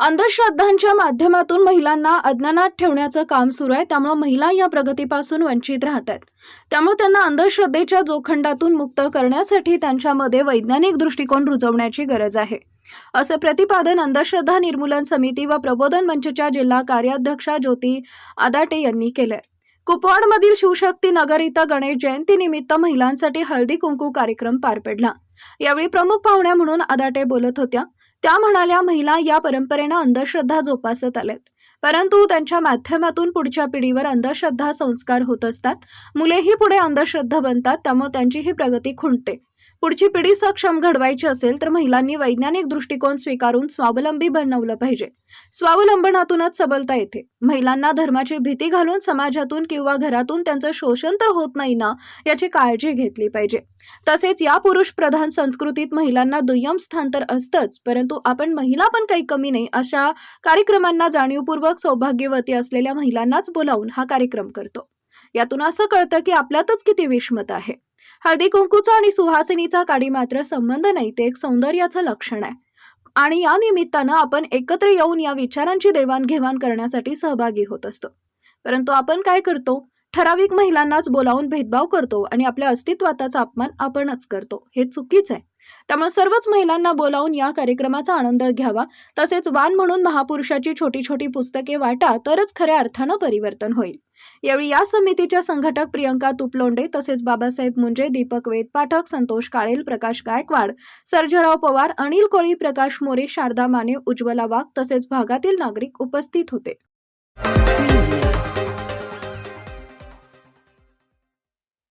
अंधश्रद्धांच्या माध्यमातून महिलांना अज्ञानात ठेवण्याचं काम सुरू आहे. त्यामुळे महिला या प्रगतीपासून वंचित राहत आहेत. त्यामुळे त्यांना अंधश्रद्धेच्या जोखंडातून मुक्त करण्यासाठी त्यांच्यामध्ये वैज्ञानिक दृष्टिकोन रुजवण्याची गरज आहे. असे प्रतिपादन अंधश्रद्धा निर्मूलन समिती व प्रबोधन मंचच्या जिल्हा कार्याध्यक्षा ज्योती आदाटे यांनी केलंय. कुपवाडमधील शिवशक्ती नगर इथं गणेश जयंतीनिमित्त महिलांसाठी हळदी कुंकू कार्यक्रम पार पडला. यावेळी प्रमुख पाहुण्या म्हणून आदाटे बोलत होत्या. त्या म्हणाल्या महिला या परंपरेनं अंधश्रद्धा जोपासत आल्यात. परंतु त्यांच्या माध्यमातून पुढच्या पिढीवर अंधश्रद्धा संस्कार होत असतात. मुलेही पुढे अंधश्रद्धा बनतात त्यामुळे त्यांची ही प्रगती खुंटते. पुढची पिढी सक्षम घडवायची असेल तर महिलांनी वैज्ञानिक दृष्टिकोन स्वीकारून स्वावलंबी बनवलं पाहिजे. स्वावलंबनातूनच सबलता येते. महिलांना धर्माची भीती घालून समाजातून किंवा घरातून त्यांचं शोषण तर होत नाही ना याची काळजी घेतली पाहिजे. तसेच या पुरुष प्रधान संस्कृतीत महिलांना दुय्यम स्थान तर असतंच परंतु आपण महिला पण काही कमी नाही अशा कार्यक्रमांना जाणीवपूर्वक सौभाग्यवती असलेल्या महिलांनाच बोलावून हा कार्यक्रम करतो. यातून असं कळतं की आपल्यातच किती विषमत आहे. हळदी कुंकूचा आणि सुहासिनीचा काडी मात्र संबंध नाही ते एक सौंदर्याचं लक्षण आहे. आणि या निमित्तानं आपण एकत्र येऊन या विचारांची देवाणघेवाण करण्यासाठी सहभागी होत असतो. परंतु आपण काय करतो? ठराविक महिलांनाच बोलावून भेदभाव करतो आणि आपल्या अस्तित्वाचा अपमान आपणच करतो. हे चुकीचं आहे. त्यामुळे सर्वच महिलांना बोलावून या कार्यक्रमाचा आनंद घ्यावा. तसेच वान म्हणून महापुरुषाची छोटी छोटी पुस्तके वाटा तरच खऱ्या अर्थानं परिवर्तन होईल. यावेळी या समितीच्या संघटक प्रियंका तुपलोंडे तसेच बाबासाहेब मुंजे दीपक वेद पाठक संतोष काळेल प्रकाश गायकवाड सर्जराव पवार अनिल कोळी प्रकाश मोरे शारदा माने उज्ज्वला वाघ तसेच भागातील नागरिक उपस्थित होते.